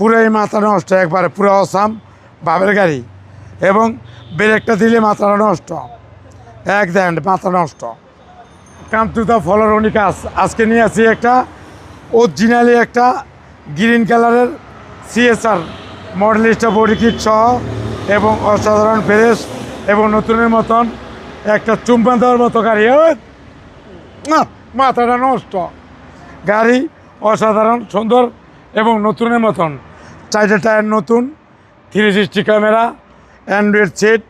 পুরাই মাথা নষ্ট, একবারে পুরো অসাম বাবের গাড়ি। এবং ব্রেকটা দিলে মাথাটা নষ্ট। এক দেন মাথা নষ্ট। কাম টু দ্য ফলোরনি কাজ আজকে নিয়ে আসি একটা অরিজিনালি একটা গ্রিন কালারের সিএসআর মডেলিস্টা বডি কিট সহ এবং অসাধারণ ফ্রেশ এবং নতুনের মতন একটা চুম্বন দেওয়ার মতো গাড়ি। মাথাটা নষ্ট। গাড়ি অসাধারণ, সুন্দর এবং নতুনের মতন। চারটে টায়ার নতুন three sixty camera android set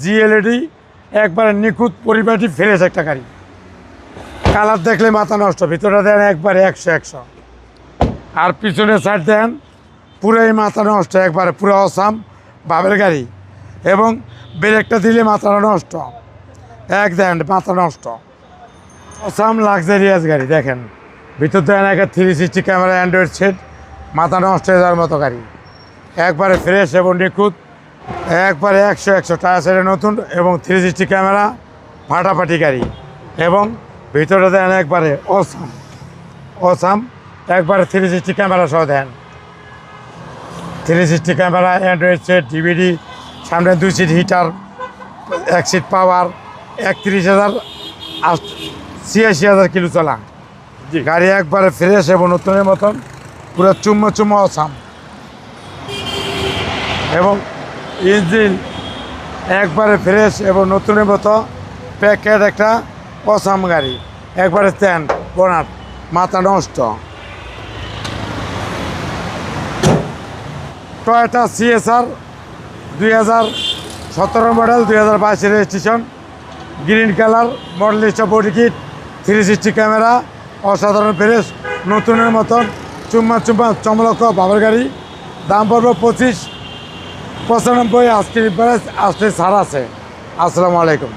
জিএলইডি একবারে নিখুঁত পরিপাটি ফ্রেশ একটা গাড়ি। কালার দেখলে মাথা নষ্ট ভিতরে দেন একবারে একশো একশো। আর পিছনের সাইড দেন, পুরাই মাথা নষ্ট, একবারে পুরো অসাম বাবের গাড়ি। এবং ব্রেকটা দিলে মাথাটা নষ্ট। এক দেন, মাথা নষ্ট। অসাম লাক্সারিয়াস গাড়ি, দেখেন। ভিতর দেন একটা three sixty camera android set মাথা নষ্ট হয়ে যাওয়ার মতো গাড়ি। একবারে ফ্রেশ এবং নিখুঁত একবারে একশো একশো টায়ার সাইডে নতুন এবং থ্রি সিক্সটি ক্যামেরা ফাটাফাটি গাড়ি এবং ভিতরে দেন একবারে অসাম অসাম একবারে থ্রি সিক্সটি ক্যামেরা সহ দেন। Three sixty camera android set DVD সামনে দুই সিট হিটার এক সিট পাওয়ার একত্রিশ হাজার ছিয়াশি হাজার কিলো চলা। গাড়ি একবারে ফ্রেশ এবং নতুনের মতন। পুরো চুম্ম চুম্ম অসাম। এবং ইঞ্জিন একবারে ফ্রেশ এবং নতুনের মতো প্যাকেট একটা অসাম গাড়ি। একবারে স্ট্যান্ড বোনাট মাথা নষ্ট। টয়টা সিএসআর দুই হাজার সতেরো মডেল দুই হাজার বাইশের registration green colour model body kit three sixty camera অসাধারণ ফ্রেশ নতুনের মতন চুম্মা চুম্মা চমলক বাবার গাড়ি। দাম পড়বে পঁচিশ। পঁচানব্বই আজকে আজকে ছাড় আছে। আসসালামু আলাইকুম।